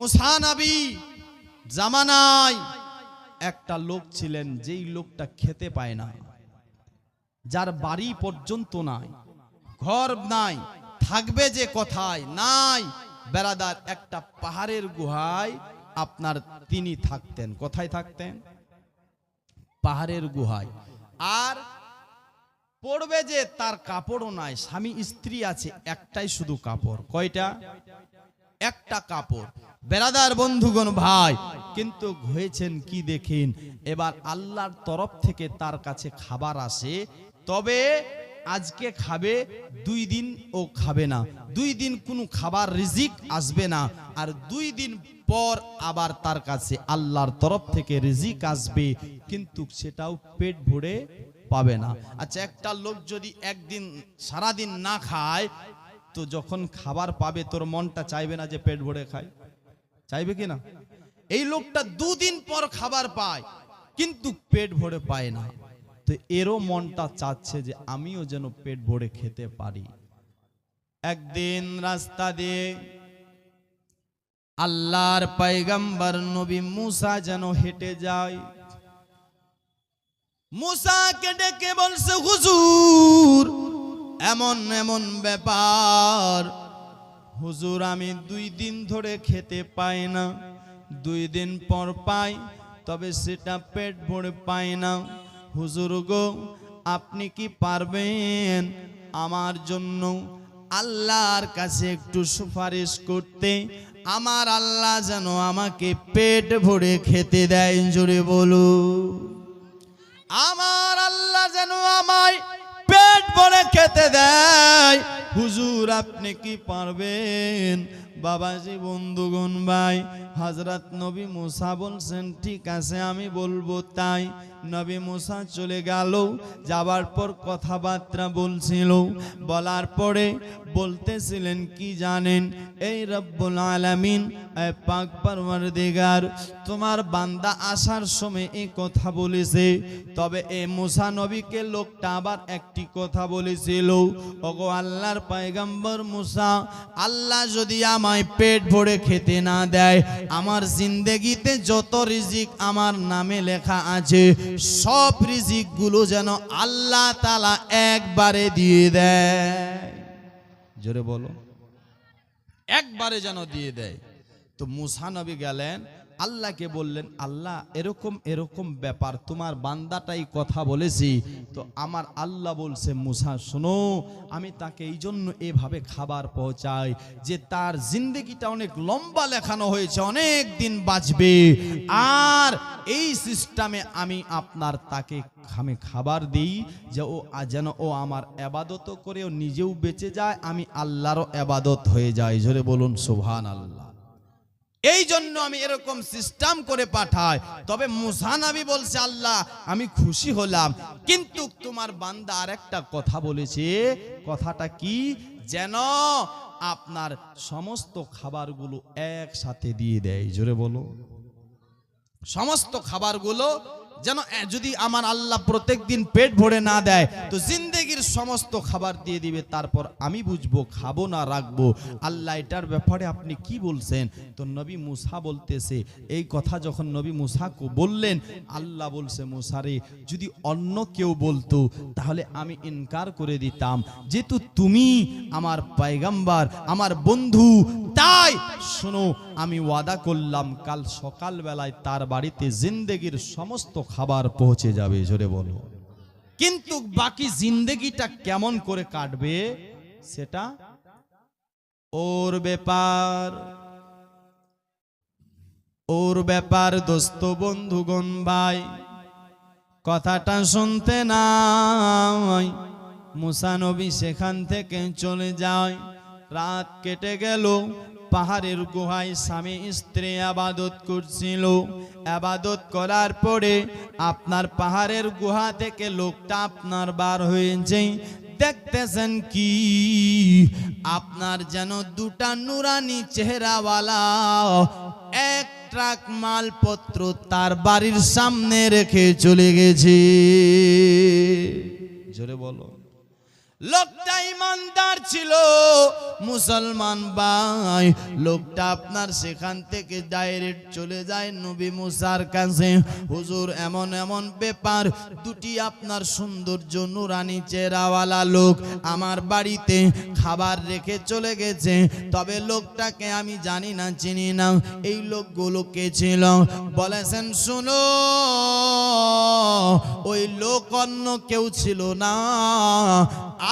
মুসানবী জামানায় একটা লোক ছিলেন, যেই লোকটা খেতে পায় না। যার বাড়ি পর্যন্ত নাই, ঘর নাই, থাকবে যে কোথায় নাই, বেড়াদার একটা পাহাড়ের গুহায় আপনার তিনি থাকতেন। কোথায় থাকতেন? পাহাড়ের গুহায়। আর পড়বে যে তার কাপড়ও নাই, স্বামী স্ত্রী আছে, একটাই শুধু কাপড়। কয়টা? একটা কাপড়। বেড়াদার বন্ধুগণ ভাই, কিন্তু হয়েছেন কি দেখেন? এবার আল্লাহর তরফ থেকে তার কাছে খাবার আসে, তবে আজকে খাবে, দুই দিন ও খাবে না। দুই দিন কোনো খাবার রিজিক আসবে না, আর দুই দিন পর আবার তার কাছে আল্লাহর তরফ থেকে রিজিক আসবে, কিন্তু সেটাও পেট ভরে পাবে না। আচ্ছা একটা লোক যদি একদিন সারাদিন না খায় তো যখন খাবার পাবে, তোর মনটা চাইবে না যে পেট ভরে খায়। চাইবে কি না? এই লোকটা দুদিন পর খাবার পায়, কিন্তু পেট ভরে পায় না। তো এরও মনটা চাচ্ছে যে আমিও যেন পেট ভরে খেতে পারি। একদিন রাস্তা দিয়ে আল্লাহর পাইগাম্বার নবী মুসা যেন হেঁটে যায়। মুসাকে ডেকে বলছে, হুজুর এমন এমন ব্যাপার। হুজুর, আমি দুই দিন ধরে খেতে পাই না। দুই দিন পর পাই, তবে সেটা পেট ভরে পাই না। হুজুর গো, আপনি কি পারবেন আমার জন্য আল্লাহর কাছে একটু সুপারিশ করতে? আমার আল্লাহ যেন আমাকে পেট ভরে খেতে দেয়, জোরে বলো আমার আল্লাহ যেন আমায় পেট ভরে খেতে দেয়। হুজুর আপনি কি পারবেন? বাবাজি, বন্ধুগণ, ভাই হজরত নবী মুসা বলছেন, ঠিক আছে, আমি বলব তাই। নবী মুসা চলে গেল, যাবার পর কথাবার্তা বলছিল। বলার পরে বলতেছিলেন, কি জানেন, এই রব্বুল আলামিন, এ পাক পরওয়ারদিগার, তোমার বান্দা আসার সময় এই কথা বলেছে। তবে এই মুসা নবীকে লোকটা আবার একটি কথা বলেছিল, ওগো আল্লাহর পয়গম্বর মুসা, আল্লাহ যদি আমায় পেট ভরে খেতে না দেয়। আমার জিন্দেগিতে যত রিজিক আমার নামে লেখা আছে, সব রিজিকগুলো যেন আল্লাহ তালা একবারে দিয়ে দেয়। জোরে বলো। একবারে যেন দিয়ে দেয়। তো মুসা নবী গেলেন আল্লাহকে বললেন, আল্লাহ, এরকম এরকম ব্যাপার, তোমার বান্দাটাই কথা বলেছি। তো আমার আল্লাহ বলছে, মুসা, শোনো, আমি তাকে এই জন্য এভাবে খাবার পৌঁছাই যে তার জিন্দগিটা অনেক লম্বা লেখানো হয়েছে, অনেক দিন বাঁচবে। আর এই সিস্টেমে আমি আপনার তাকে আমি খাবার দিই যে ও যেন ও আমার এবাদত করে ও নিজেও বেঁচে যায়, আমি আল্লাহরও এবাদত হয়ে যাই। জোরে বলুন সুবহান আল্লাহ এই জন্য আমি এরকম সিস্টেম করে পাঠাই। তবে মুসানাবি বলছে, আল্লাহ, আমি খুশি হলাম। কিন্তু তোমার বান্দা আর একটা কথা বলেছে। কথাটা কি? যেন আপনার সমস্ত খাবারগুলো একসাথে দিয়ে দেয়। জোরে বলো। সমস্ত খাবারগুলো যেন যদি আমার আল্লাহ প্রত্যেক দিন পেট ভরে না দেয়, তো জিন্দেগির সমস্ত খাবার দিয়ে দিবে, তারপর আমি বুঝব, খাব না, রাখব। আল্লাহ এটার ব্যাপারে আপনি কি বলছেন? তো নবী মুসা বলতেছে, এই কথা যখন নবী মুসা বললেন, আল্লাহ বলছে মুসারে যদি অন্য কেউ বলতো, তাহলে আমি ইনকার করে দিতাম। যেহেতু তুমি আমার পায়গাম্বার, আমার বন্ধু, তাই শোনো, আমি ওয়াদা করলাম, কাল সকাল বেলায় তার বাড়িতে জিন্দেগির সমস্ত খাবার পৌঁছে যাবে, জোরে বলো। কিন্তু বাকি জিন্দেগিটা কেমন করে কাটবে, সেটা ওর ব্যাপার। ওর ব্যাপার, দোস্ত বন্ধুগণ, ভাই, কথাটা শুনতে নাই। মুসানবী সেখান থেকে চলে যায়। রাত কেটে গেল পাহাড়ের গুহায় স্বামী স্ত্রী আবাদত করছিল। আবাদত করার পরে আপনার পাহাড়ের গুহা থেকে লোকটা আপনার বার হয়েছে। দেখতেছেন কি? আপনার যেন দুটা নুরানি চেহারাওয়ালা, এক ট্রাক মালপত্র তার বাড়ির সামনে রেখে চলে গেছে। জোরে বলো। লোকটা ইমানদার ছিল, মুসলমান ভাই। লোকটা আপনার সেখান থেকে ডাইরেক্ট চলে যায় নবী মুসার কাছে। হুজুর, এমন এমন ব্যাপার, দুটি আপনার সৌন্দর্য নুরানি চেরাওয়ালা লোক আমার বাড়িতে খাবার রেখে চলে গেছে। তবে লোকটাকে আমি জানি না, চিনি না, এই লোকগুলো কে ছিল? বলেছেন, শুনো, ওই লোক অন্য কেউ ছিল না।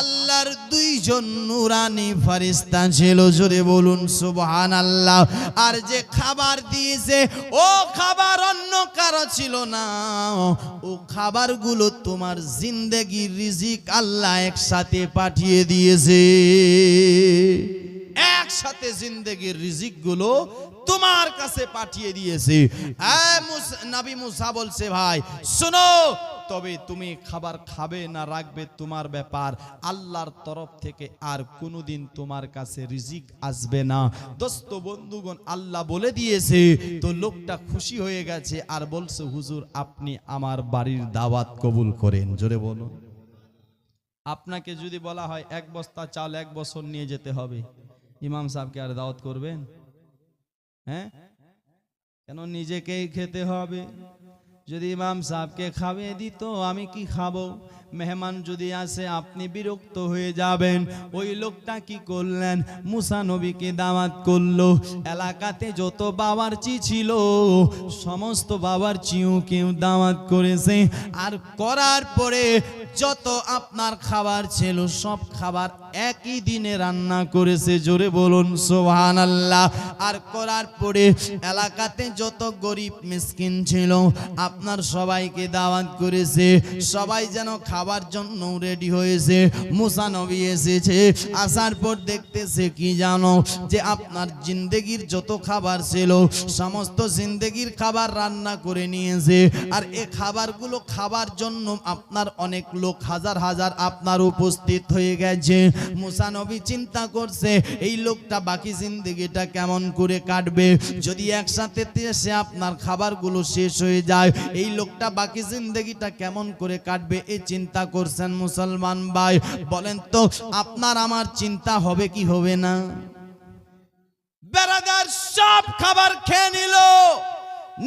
আল্লাহর দুইজন নুরানি ফারিস্তা ছিল, জোরে বলুন সুবহান আল্লাহ আর যে খাবার দিয়েছে, ও খাবার অন্য কারও ছিল না। ও খাবারগুলো তোমার জিন্দেগির রিজিক আল্লাহ একসাথে পাঠিয়ে দিয়েছে। একসাথে জিন্দেগির রিজিকগুলো তোমার কাছে পাঠিয়ে দিয়েছে। নবী মুসা বলছে, ভাই, শোনো তবে তুমি খাবার খাবে না রাখবে তোমার ব্যাপার। আল্লাহর তরফ থেকে আর কোনোদিন তোমার কাছে রিজিক আসবে না। দোস্ত বন্ধুগণ, আল্লাহ বলে দিয়েছে, তো লোকটা খুশি হয়ে গেছে আর বলছে, হুজুর, আপনি আমার বাড়ির দাওয়াত কবুল করেন। জোরে বলুন। আপনাকে যদি বলা হয়, এক বস্তা চাল, এক বছর নিয়ে যেতে হবে। ইমাম সাহেবকে আর দাওয়াত করবেন? হ্যাঁ? কেন নিজেকেই খেতে হবে? যদি ইমাম সাহেবকে খাবে দিত, আমি কি খাব? মেহমান যদি আসে, আপনি বিরক্ত হয়ে যাবেন। ওই লোকটা কি করলেন? মুসা নবীকে দাওয়াত করল। এলাকাতে যত বাবার বাবারচি ছিল, সমস্ত বাবার বাবারচিও কেউ দাওয়াত করেছে। আর করার পরে যত আপনার খাবার ছিল, সব খাবার একই দিনে রান্না করেছে, জোরে বলুন সোহান আল্লাহ আর করার পরে এলাকাতে যত গরিব মিসকিন ছিল, আপনার সবাইকে দাওয়াত করেছে, সবাই যেন খাবার জন্য রেডি হয়েছে, মুসা নবী এসেছে, আসার পর দেখতেছে কি জানো, যে আপনার জিন্দেগির যত খাবার ছিল, সমস্ত জিন্দেগির খাবার রান্না করে নিয়েছে, আর এ খাবারগুলো খাবার জন্য আপনার অনেক লোক হাজার হাজার আপনার উপস্থিত হয়ে গেছে মুসা নবী চিন্তা করছে, এই লোকটা বাকি জিন্দেগিটা কেমন করে কাটবে? যদি একসাথে এসে আপনার খাবারগুলো শেষ হয়ে যায়, এই লোকটা বাকি জিন্দেগিটা কেমন করে কাটবে? এই চিন্তা করছেন মুসলমান ভাই। বলেন তো, আপনার আমার চিন্তা হবে কি হবে না? বেড়াদার সব খাবার খেয়ে নিল।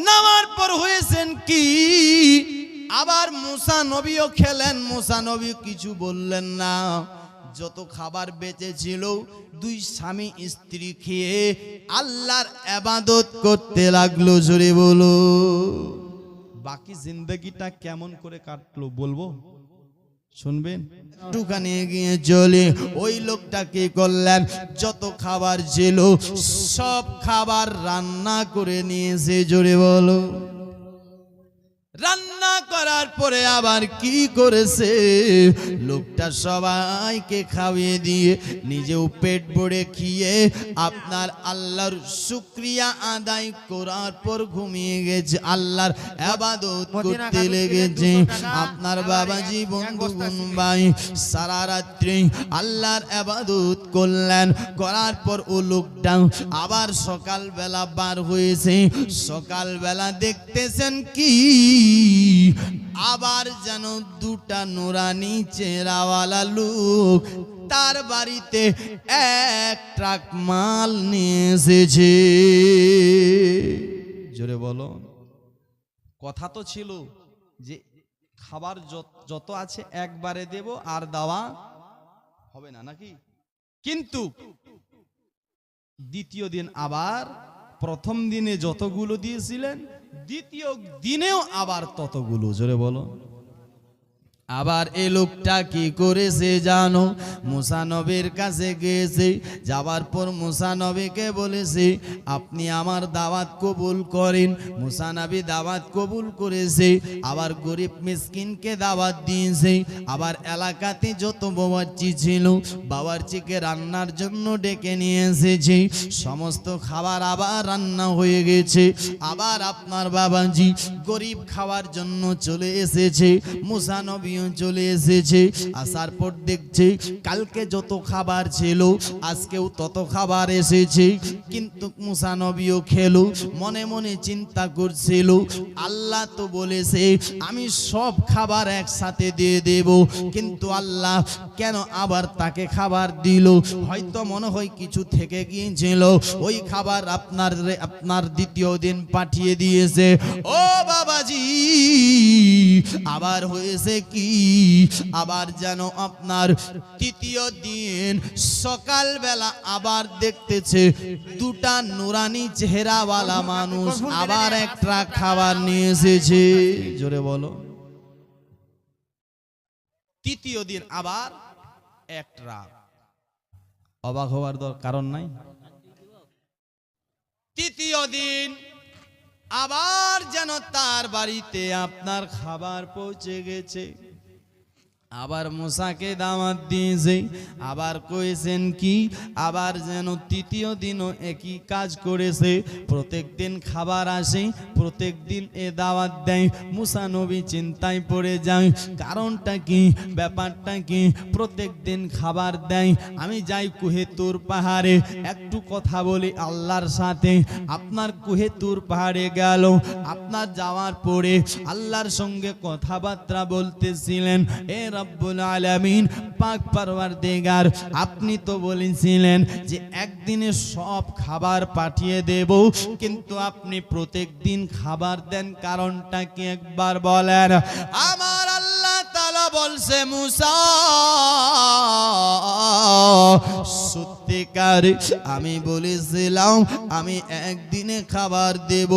নামার পর হয়েছেন কি? আবার মুসা নবীও খেলেন, মুসা নবী কিছু বললেন না। যত খাবার বেঁচে ছিল দুই স্বামী স্ত্রী খেয়ে আল্লাহর আবাদত করতে লাগল জোরে বলো। বাকি জিন্দগিটা কেমন করে কাটলো বলব? শুনবেন? একটুখানি এগিয়ে চলে ওই লোকটা কি করলেন? যত খাবার ছিল সব খাবার রান্না করে নিয়েছে জোরে বলো। রান্না করার পরে আবার কি করেছে? লোকটা সবাইকে খাইয়ে দিয়ে নিজেও পেট ভরে খেয়ে আপনার আল্লাহর শুক্রিয়া আদায় করার পর ঘুমিয়ে গেছে। আল্লাহর আবাদত করতে লেগেছে। আপনার বাবাজি বন্ধু ভাই সারা রাত্রি আল্লাহর আবাদত করলেন। করার পর ও লোকটা আবার সকালবেলা বার হয়েছে। সকালবেলা দেখতেছেন কি? আবার যেন দুটা নোরানি চেরাওয়ালা লোক তার বাড়িতে এক ট্রাক মাল নিয়ে এসেছে। জোরে বলো কথা তো ছিল যে খাবার যত- আছে একবারে দেব আর দেওয়া হবে না নাকি? কিন্তু দ্বিতীয় দিন আবার প্রথম দিনে যতগুলো দিয়েছিলেন দ্বিতীয় দিনেও আবার ততগুলো জোরে বলো। আবার এ লোকটা কি করেছে জানো? মুসানবীর কাছে গিয়েছে যাওয়ার পর মুসানবীকে বলেছে, আপনি আমার দাওয়াত কবুল করেন। মুসানবী দাওয়াত কবুল করেছে, আবার গরিব মিসকিনকে দাওয়াত দিয়েছে। আবার এলাকাতে যত বাবার্চি ছিল বাবার্চিকে রান্নার জন্য ডেকে নিয়ে এসেছে। সমস্ত খাবার আবার রান্না হয়ে গেছে। আবার আপনার বাবাজি গরিব খাওয়ার জন্য চলে এসেছে। মুসানবী চলে এসেছে। আসার পর দেখছে, কালকে যত খাবার ছিল, আজকেও তত খাবার এসেছে। কিন্তু মুসা নবীও খেলো, মনে মনে চিন্তা করছিল, আল্লাহ তো বলেছে, আমি সব খাবার একসাথে দিয়ে দেব। কিন্তু আল্লাহ কেন আবার তাকে খাবার দিল? হয়তো মনে হয় কিছু থেকে গিয়েছিল। ওই খাবার আপনার আপনার দ্বিতীয় দিন পাঠিয়ে দিয়েছে। ও বাবাজি, আবার হয়েছে কি? আবার যেন আপনার তৃতীয় দিন সকালবেলা আবার দেখতেছে দুটা নুরানি চেহারাওয়ালা মানুষ আবার একটা খাবার নিয়ে এসেছে। জোরে বলো। তৃতীয় দিন আবার এক ট্রাক অবাক হওয়ার কারণ নাই। তৃতীয় দিন আবার যেন তার বাড়িতে আপনার খাবার পৌঁছে গেছে। আবার মশাকে দাওয়াত দিয়েছে, আবার কয়েছেন কি, আবার যেন তৃতীয় দিনও একই কাজ করেছে, প্রত্যেক দিন খাবার আসে, প্রত্যেক দিন এ দাওয়াত দেয়, মুসা নবী চিন্তায় পড়ে যায়, কারণটা কি, ব্যাপারটা কি, প্রত্যেক দিন খাবার দেয়, আমি যাই কুহেতুর পাহাড়ে, একটু কথা বলি আল্লাহর সাথে, আপনার কুহেতুর পাহাড়ে গেল, আপনার যাওয়ার পরে আল্লাহর সঙ্গে কথাবার্তা বলতেছিলেন, এ রব্বুল আলামিন, পাক পারওয়ারদিগার, আপনি তো বলেছিলেন যে একদিনে সব খাবার পাঠিয়ে দেব, কিন্তু আপনি প্রত্যেক দিন খাবার দেন কারণটা কি একবার বলেন? আমার বলছে, মুসা আমি বলেছিলাম, আমি একদিনে খাবার দেব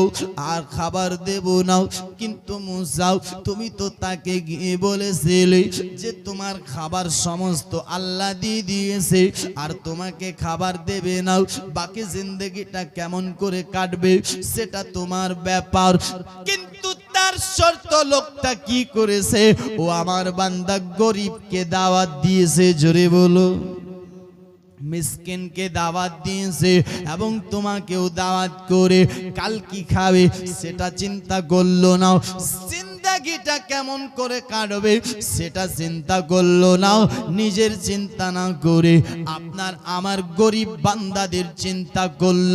আর খাবার দেব না। কিন্তু মুসাও তুমি তো তাকে গিয়ে বলেছিলে যে তোমার খাবার সমস্ত আল্লাহ দিয়ে দিয়েছে আর তোমাকে খাবার দেবে না। বাকি জিন্দগিটা কেমন করে কাটবে সেটা তোমার ব্যাপার। কিন্তু তার শর্ত লোকটা কি করেছে? ও আমার বান্দা গরিবকে দাওয়াত দিয়েছে, জোরে বলো। মিসকিনকে দাওয়াত দিয়েছে এবং তোমাকেও দাওয়াত করে কাল কি খাবে সেটা চিন্তা করল না। জিন্দাগিটা কেমন করে কাটবে সেটা চিন্তা করল না। নিজের চিন্তা না করে আপনার আমার গরিব বান্দাদের চিন্তা করল।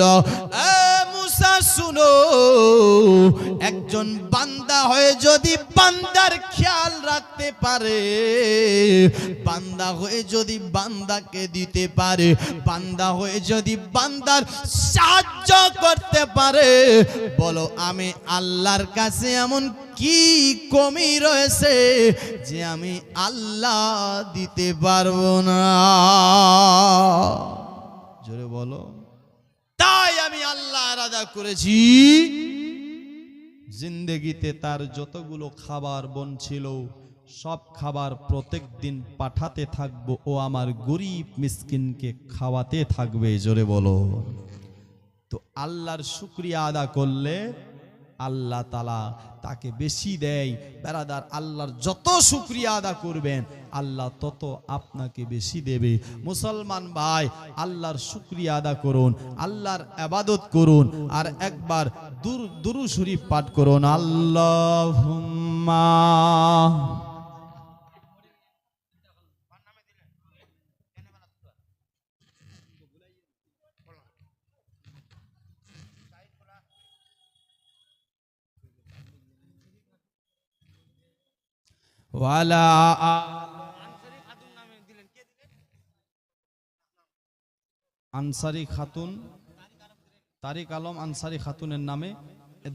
মুসা, শুনো। একজন বান্দা হয়ে যদি বান্দার খেয়াল রাখতে পারে, বান্দা হয়ে যদি বান্দাকে দিতে পারে, বান্দা হয়ে যদি বান্দার সাহায্য করতে পারে, বলো, আমি আল্লাহর কাছে এমন কি কমি রয়েছে যে আমি আল্লাহ দিতে পারব না? জোরে বলো। আল্লাহ আদা করেছি, জিন্দেগিতে তার যতগুলো খাবার বন ছিল, সব খাবার প্রত্যেক দিন পাঠাতে থাকব ও আমার গরিব মিসকিনকে খাওয়াতে থাকবে, জোরে বলো। তো আল্লাহর শুক্রিয়া আদা করলে আল্লাহ তালা তাকে বেশি দেয়। বেড়াদার আল্লাহর যত সুক্রিয়া আদা করবেন, আল্লাহ তত আপনাকে বেশি দেবে। মুসলমান ভাই, আল্লাহর সুক্রিয়া আদা করুন, আল্লাহর আবাদত করুন, আর একবার দুর শরীফ পাঠ করুন। আল্লাহ ওয়ালা আনসারি খাতুন তারিক আলম আনসারি খাতুনের নামে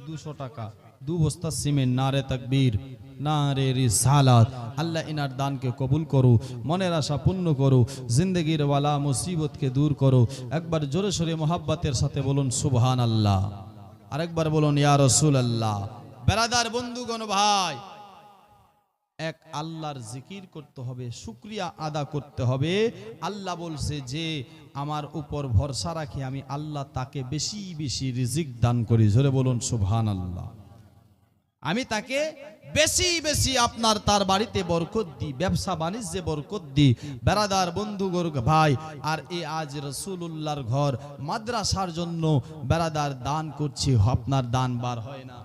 দুশো টাকা। দু বস্তা সিমেন্ট নারে তকবীর না রে রিসালাত। আল্লাহ ইনার দানকে কবুল করো মনের আশা পূর্ণ করো জিন্দগির ওয়ালা মুসিবতকে দূর করো। একবার জোরে সোরে মোহাব্বতের সাথে বলুন সুবহান আল্লাহ আরেকবার বলুন ইয়া রসুল আল্লাহ বেড়াদার বন্ধুগণ ভাই এক আল্লাহর জিকির করতে হবে, শুক্রিয়া আদা করতে হবে। আল্লাহ বলছে যে, আমার উপর ভরসা রাখি, আমি আল্লাহ তাকে বেশি বেশি রিজিক দান করি। জোরে বলুন সুবহান আল্লাহ আমি তাকে বেশি বেশি আপনার তার বাড়িতে বরকত দিই, ব্যবসা বাণিজ্যে বরকত দিই। বেড়াদার বন্ধু, গরু, ভাই, আর এ আজ রসুল্লাহর ঘর, মাদ্রাসার জন্য বেড়াদার দান করছি, আপনার দান বার হয় না।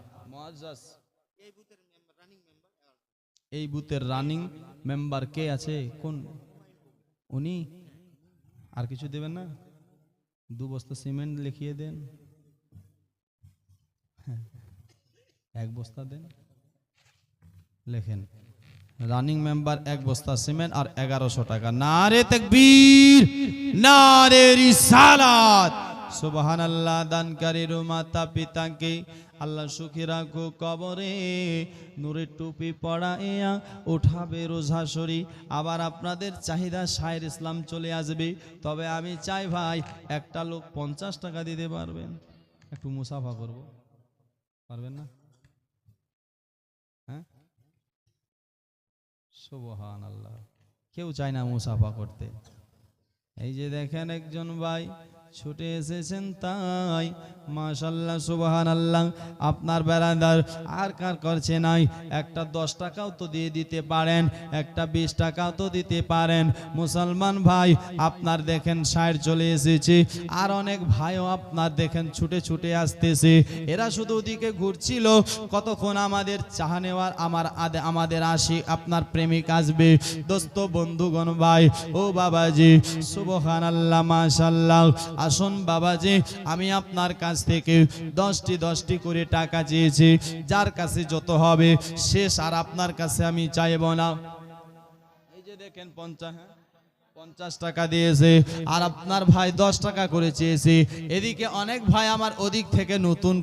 এই বুথের রানিং মেম্বার কে আছে? কোন? উনি? আর কিছু দেবেন না? দু বস্তা সিমেন্ট লিখিয়ে দেন। এক বস্তা দেন। লেখেন রানিং মেম্বার এক বস্তা সিমেন্ট আর এগারোশো টাকা। না নারে তকবীর, নারে রিসালাত। সুবহান আল্লাহ দানকারীর মাতা পিতাকে আল্লাহ সুখী রাখো কবরে, নূরের টুপি পড়াইয়া উঠাবে রোজাসরি আবার আপনাদের চাহিদা শায়ের ইসলাম চলে আসবে। তবে আমি চাই ভাই, একটা লোক পঞ্চাশ টাকা দিতে পারবেন। একটু মুসাফা করব। পারবেন না? হ্যাঁ? আল্লাহ কেউ চায় না মুসাফা করতে। এই যে দেখেন একজন ভাই ছুটে এসেছেন তাই মাশাল্লাহ সুবহান আল্লাহ আপনার বেড়াদার আর কার করছে নাই? একটা দশ টাকাও তো দিয়ে দিতে পারেন, একটা বিশ টাকাও তো দিতে পারেন। মুসলমান ভাই, আপনার দেখেন সাইড চলে এসেছে, আর অনেক ভাইও আপনার দেখেন ছুটে ছুটে আসতেছে। এরা শুধু ওদিকে ঘুরছিল, কতক্ষণ আমাদের চাহা নেওয়ার আমার আদে- আমাদের আসি আপনার প্রেমিক আসবে। দোস্ত, বন্ধুগণ ভাই, ও বাবাজি সুবহান আল্লাহ মাশাল্লাহ আসুন বাবাজি, আমি আপনার কাছ থেকে দশটি দশটি করে টাকা চেয়েছি, যার কাছে যত হবে শেষ আর আপনার কাছে আমি চাইব না এই যে দেখেন পঞ্চাশ হ্যাঁ? পঞ্চাশ টাকা দিয়েছে, আর আপনার ভাই দশ টাকা করে চেয়েছে এদিকে অনেক ভাই আমার ওদিক থেকে নতুন